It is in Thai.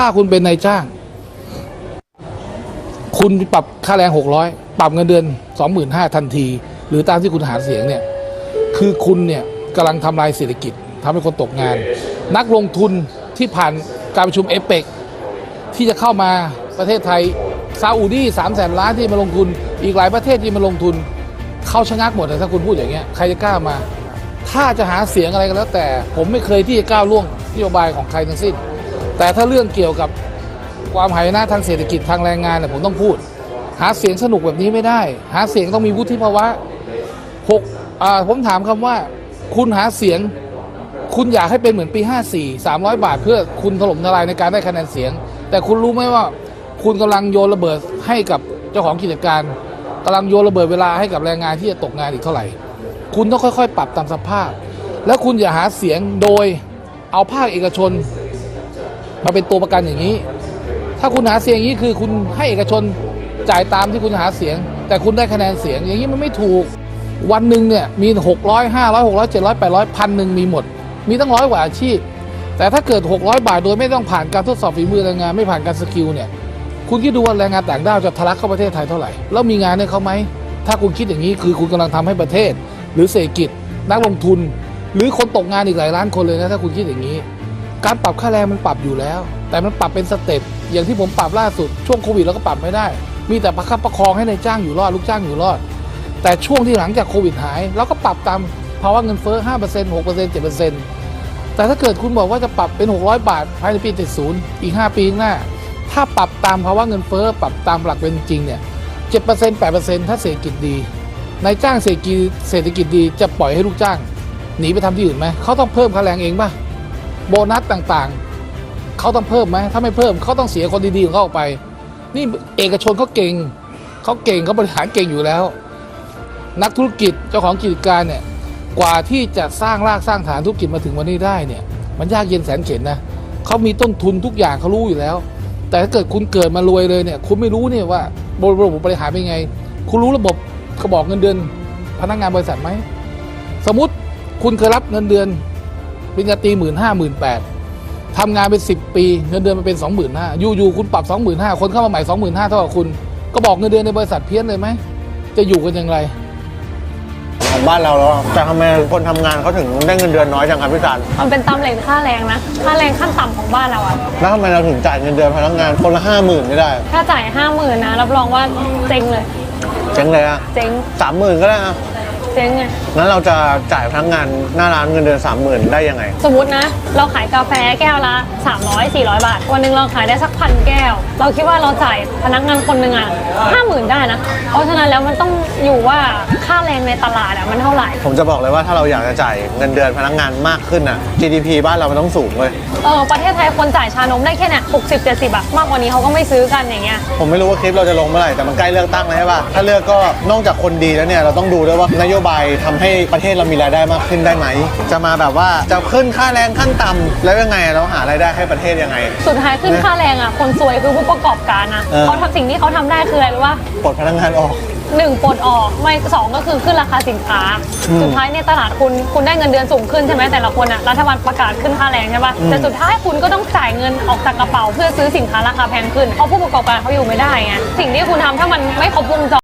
ถ้าคุณเป็นนายจ้าง คุณปรับค่าแรงหกร้อยปรับเงินเดือนสองหมื่นห้าทันที หรือตามที่คุณหาเสียงเนี่ย คือคุณเนี่ยกำลังทำลายเศรษฐกิจทำให้คนตกงาน นักลงทุนที่ผ่านการประชุมเอเปกที่จะเข้ามาประเทศไทยซาอุดีสามแสนล้านที่มาลงทุน อีกหลายประเทศที่มาลงทุนเข้าชะงักหมดถ้าคุณพูดอย่างเงี้ยใครจะกล้ามา ถ้าจะหาเสียงอะไรก็แล้วแต่ ผมไม่เคยที่จะก้าวล่วงนโยบายของใครทั้งสิ้น แต่ถ้าเรื่องเกี่ยวกับความหายนะทางเศรษฐกิจทางแรงงานเนี่ยผมต้องพูด หาเสียงสนุกแบบนี้ไม่ได้ หาเสียงต้องมีวุฒิภาวะหกผมถามคำว่า คุณหาเสียง คุณอยากให้เป็นเหมือนปี 54 300 บาท เพื่อคุณถล่มทลายในการได้คะแนนเสียง แต่คุณรู้ไหมว่า คุณกำลังโยนระเบิดให้กับเจ้าของกิจการกำลังโยนระเบิดเวลาให้กับแรงงานที่จะตกงานอีกเท่าไหร่ คุณต้องค่อยๆ ปรับตามสภาพ แล้วคุณอย่าหาเสียงโดยเอาภาคเอกชน มาเป็นตัวประกันอย่างนี้ ถ้าคุณหาเสียงอย่างนี้คือคุณให้เอกชนจ่ายตามที่คุณหาเสียง แต่คุณได้คะแนนเสียง อย่างนี้มันไม่ถูก วันหนึ่งเนี่ยมี600 500 600 700 800พันหนึ่งมีหมด มีตั้งร้อยกว่าอาชีพ แต่ถ้าเกิด600บาทโดยไม่ต้องผ่านการทดสอบฝีมือแรงงานไม่ผ่านการสกิลเนี่ยคุณคิดดูว่าแรงงานต่างด้าวจะทะลักเข้าประเทศไทยเท่าไหร่ แล้วมีงานให้เขาไหม ถ้าคุณคิดอย่างนี้คือคุณกำลังทำให้ประเทศ หรือเศรษฐกิจ นักลงทุน หรือคนตกงานอีกหลายล้านคนเลยนะถ้าคุณคิดอย่างนี้ การปรับค่าแรงมันปรับอยู่แล้ว แต่มันปรับเป็นสเต็ปอย่างที่ผมปรับล่าสุดช่วงโควิดเราก็ปรับไม่ได้ มีแต่ประคับประคองให้ในจ้างอยู่รอดลูกจ้างอยู่รอด แต่ช่วงที่หลังจากโควิดหายเราก็ปรับตามภาวะเงินเฟ้อ5% 6% 7%แต่ถ้าเกิดคุณบอกว่าจะปรับเป็น 600 บาทภายในปี 70 อีก 5 ปีข้างหน้า ถ้าปรับตามภาวะเงินเฟ้อปรับตามหลักเป็นจริงเนี่ย7% 8%ถ้าเศรษฐกิจดีนายจ้างเศรษฐกิจเศรษฐกิจดีจะปล่อยให้ลูกจ้าง หนีไปทำที่อื่นไหมเขาต้องเพิ่มค่าแรงเองป่ะ โบนัสต่างๆ เขาต้องเพิ่มไหมถ้าไม่เพิ่มเขาต้องเสียคนดีๆของเขาออกไป นี่เอกชนเขาเก่งเขาเก่งเขาบริหารเก่งอยู่แล้ว นักธุรกิจเจ้าของกิจการเนี่ยกว่าที่จะสร้างรากสร้างฐานธุรกิจมาถึงวันนี้ได้เนี่ย มันยากเย็นแสนเข็ญนะเขามีต้นทุนทุกอย่างเขารู้อยู่แล้ว แต่ถ้าเกิดคุณเกิดมารวยเลยเนี่ยคุณไม่รู้เนี่ยว่าระบบบบริหารเป็นไง คุณรู้ระบบกระบอกเงินเดือน พนักงานบริษัทไหมสมมติคุณเคยรับเงินเดือน ปริญญาตรีหมื่นห้าหมื่นแปดทำงานเป็นสิบปีเงินเดือนมันเป็นสองหมื่นห้าอยู่ๆคุณปรับสองหมื่นห้าคนเข้ามาใหม่สองหมื่นห้าเท่ากับคุณ ก็บอกเงินเดือนในบริษัทเพี้ยนเลยไหม จะอยู่กันอย่างไรของบ้านเราแล้วอะแต่ทำไมคนทำงานเขาถึงได้เงินเดือนน้อยจังครับพี่สารมันเป็นตำแหน่งค่าแรงนะค่าแรงขั้นต่ำของบ้านเราอะแล้วทำไมเราถึงจ่ายเงินเดือนพนักงานคนละห้าหมื่นไม่ได้ถ้าจ่ายห้าหมื่นนะรับรองว่าเจ๊งเลยเจ๊งเลยอะเจ๊งสามหมื่นก็ได้อะ เจ๊งไง งั้นเราจะจ่ายพนักงานหน้าร้านเงินเดือนสามหมื่นได้ยังไง สมมตินะ เราขายกาแฟแก้วละ 300 400 บาท วันหนึ่งเราขายได้สักพันแก้ว เราคิดว่าเราจ่ายพนักงานคนหนึ่งอะห้าหมื่นได้นะ เพราะฉะนั้นแล้วมันต้องอยู่ว่าค่าแรงในตลาดอะมันเท่าไหร่ ผมจะบอกเลยว่าถ้าเราอยากจะจ่ายเงินเดือนพนักงานมากขึ้นอะ GDP บ้านเรามันต้องสูงเลย เออประเทศไทยคนจ่ายชานมได้แค่เนี่ยหกสิบเจ็ดสิบอะมากกว่านี้เขาก็ไม่ซื้อกันอย่างเงี้ย ผมไม่รู้ว่าคลิปเราจะลงเมื่อไหร่แต่มันใกล้เลือกตั้งแล้วใช่ป่ะ ถ้าเลือกก็นอกจากคนดีแล้วเนี่ยเราต้องดูด้วยว่านโยบายทำให้ประเทศเรามีรายได้มากขึ้นได้ไหม จะมาแบบว่าจะขึ้นค่าแรงขั้นต่ำแล้วยังไงเราหารายได้ให้ประเทศยังไง สุดท้ายขึ้นค่าแรงอะ คนซวยคือผู้ประกอบการนะเออ เขาทำสิ่งที่เขาทำได้คืออะไรรู้ป่ะปลดพนักงานออก หนึ่งปลดออกไม่สองก็คือขึ้นราคาสินค้า อืมสุดท้ายเนี่ยตลาดคุณคุณได้เงินเดือนสูงขึ้นใช่ไหมแต่ละคนอะรัฐบาลประกาศขึ้นค่าแรงใช่ป่ะอืม แต่สุดท้ายคุณก็ต้องจ่ายเงินออกจากกระเป๋า เพื่อซื้อสินค้าราคาแพงขึ้นเพราะผู้ประกอบการเขาอยู่ไม่ได้ไงสิ่งที่คุณทำถ้ามันไม่ครบวงจร